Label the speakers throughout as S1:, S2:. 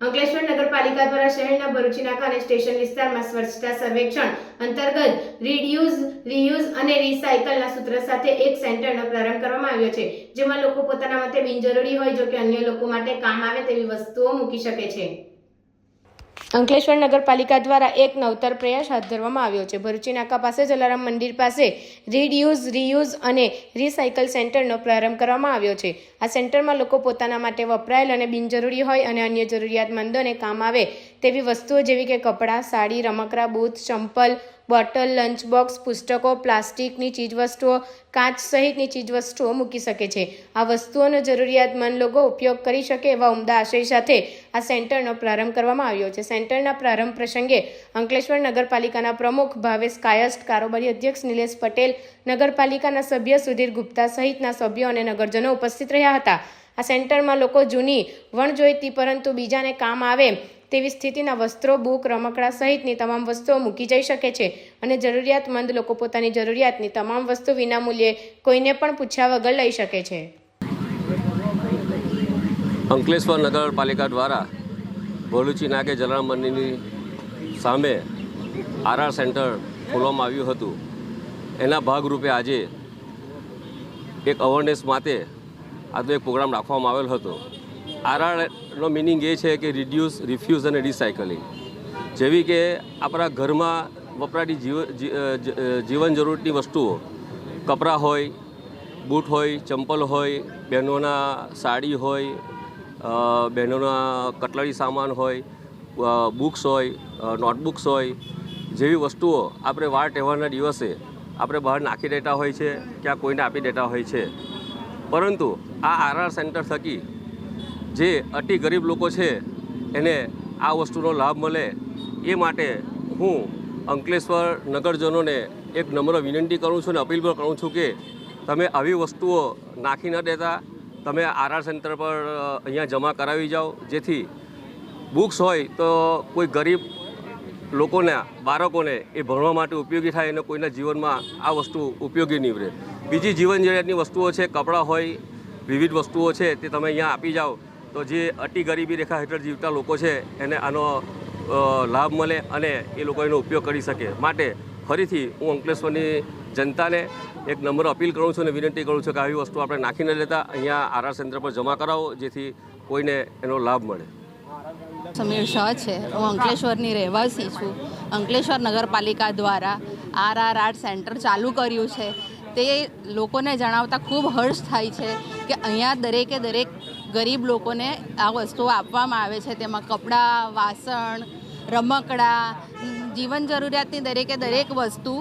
S1: અંકલેશ્વર નગરપાલિકા દ્વારા શહેરના ભરૂચી નાકા અને સ્ટેશન વિસ્તારમાં સ્વચ્છતા સર્વેક્ષણ અંતર્ગત રીડ્યુઝ, રીયુઝ અને રિસાયકલના સૂત્ર સાથે એક સેન્ટરનો પ્રારંભ કરવામાં આવ્યો છે, જેમાં લોકો પોતાના મતે બિનજરૂરી હોય જો કે અન્ય લોકો માટે કામ આવે તેવી વસ્તુઓ મૂકી શકે છે. અંકલેશ્વર નગરપાલિકા દ્વારા એક નવતર પ્રયાસ હાથ ધરવામાં આવ્યો છે. ભરૂચી નાકા પાસે જલારામ મંદિર પાસે રીડયુઝ, રીયુઝ અને રિસાયકલ સેન્ટરનો પ્રારંભ કરવામાં આવ્યો છે. આ સેન્ટરમાં લોકો પોતાના માટે વપરાયેલ અને બિનજરૂરી હોય અને અન્ય જરૂરિયાતમંદોને કામ આવે તેવી વસ્તુઓ જેવી કે કપડાં, સાડી, રમકડાં, બૂથ, ચંપલ બોટલ લંચ બોક્સ પુસ્તકો, પ્લાસ્ટિકની ચીજવસ્તુઓ, કાચ સહિતની ચીજવસ્તુઓ મૂકી શકે છે. આ વસ્તુઓનો જરૂરિયાતમંદ લોકો ઉપયોગ કરી શકે એવા ઉમદા આશય સાથે આ સેન્ટરનો પ્રારંભ કરવામાં આવ્યો છે. સેન્ટરના પ્રારંભ પ્રસંગે અંકલેશ્વર નગરપાલિકાના પ્રમુખ ભાવેશ કાયસ્ટ કારોબારી અધ્યક્ષ નિલેશ પટેલ, નગરપાલિકાના સભ્ય સુધીર ગુપ્તા સહિતના સભ્યો અને નગરજનો ઉપસ્થિત રહ્યા હતા. આ સેન્ટરમાં લોકો જૂની વણજોઈતી પરંતુ બીજાને કામ આવે તેવી સ્થિતિના વસ્ત્રો, બુક, રમકડા સહિતની તમામ વસ્તુઓ મૂકી જઈ શકે છે અને જરૂરિયાતમંદ લોકો પોતાની જરૂરિયાતની તમામ વસ્તુ વિનામૂલ્યે કોઈને પણ પૂછ્યા વગર લઈ શકે છે.
S2: અંકલેશ્વર નગરપાલિકા દ્વારા ભોલુચી નાગે જલારામ મંદિરની સામે આરઆર સેન્ટર ખોલવામાં આવ્યું હતું. એના ભાગરૂપે આજે એક અવેરનેસ માટે આજનો એક પ્રોગ્રામ રાખવામાં આવેલ હતો. આરઆરનો મિનિંગ એ છે કે રિડ્યુસ રિફ્યુઝ અને રિસાયકલિંગ જેવી કે આપણા ઘરમાં વપરાતી જીવ જીવન જરૂરતની વસ્તુઓ કપડાં હોય, બૂટ હોય, ચંપલ હોય, બહેનોના સાડી હોય બહેનોના કટલરી સામાન હોય બુક્સ હોય નોટબુક્સ હોય, જેવી વસ્તુઓ આપણે વાર તહેવારના દિવસે આપણે બહાર નાખી દેતા હોય છે, ક્યાં કોઈને આપી દેતા હોય છે. પરંતુ આ આરઆર સેન્ટર થકી જે અતિ ગરીબ લોકો છે, એને આ વસ્તુનો લાભ મળે, એ માટે હું અંકલેશ્વર નગરજનોને એક નમ્ર વિનંતી કરું છું અને અપીલ પણ કરું છું કે તમે આવી વસ્તુઓ નાખી ન દેતા. તમે આરઆર સેન્ટર પર અહીંયા જમા કરાવી જાઓ. જેથી બુક્સ હોય તો કોઈ ગરીબ લોકોના, બાળકોને એ ભણવા માટે ઉપયોગી થાય અને કોઈના જીવનમાં આ વસ્તુ ઉપયોગી નીવડે. બીજી જીવન જરૂરિયાતની વસ્તુઓ છે, કપડાં હોય, વિવિધ વસ્તુઓ છે, તે તમે અહીંયા આપી જાઓ. તો જે અતિ ગરીબી રેખા હેઠળ જીવતા લોકો છે, એને આનો લાભ મળે અને એ લોકો એનો ઉપયોગ કરી શકે. માટે ફરીથી હું અંકલેશ્વરની જનતાને એક નંબર અપીલ કરું છું અને વિનંતી કરું છું કે આવી વસ્તુ આપણે નાખીને લેતા. અહીંયા આરઆર સેન્ટર પર જમા કરાવો, જેથી કોઈને એનો લાભ મળે.
S3: સમીર શાહ છે. હું અંકલેશ્વરની રહેવાસી છું. અંકલેશ્વર નગરપાલિકા દ્વારા આર આર સેન્ટર ચાલુ કર્યું છે. તે લોકોને જણાવતા ખૂબ હર્ષ થાય છે કે અહીંયા દરેકે દરેક ગરીબ લોકોને આ વસ્તુઓ આપવામાં આવે છે. તેમાં કપડાં, વાસણ, રમકડા, જીવન જરૂરિયાતની દરેકે દરેક વસ્તુ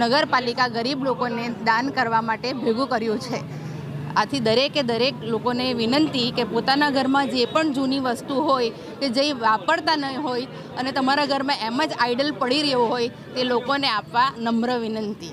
S3: નગરપાલિકા ગરીબ લોકોને દાન કરવા માટે ભેગું કર્યું છે. આથી દરેકે દરેક લોકોને વિનંતી કે પોતાના ઘરમાં જે પણ જૂની વસ્તુ હોય, કે જે વાપરતા નહીં હોય અને તમારા ઘરમાં એમ જ આઈડલ પડી રહ્યો હોય, તે લોકોને આપવા નમ્ર વિનંતી.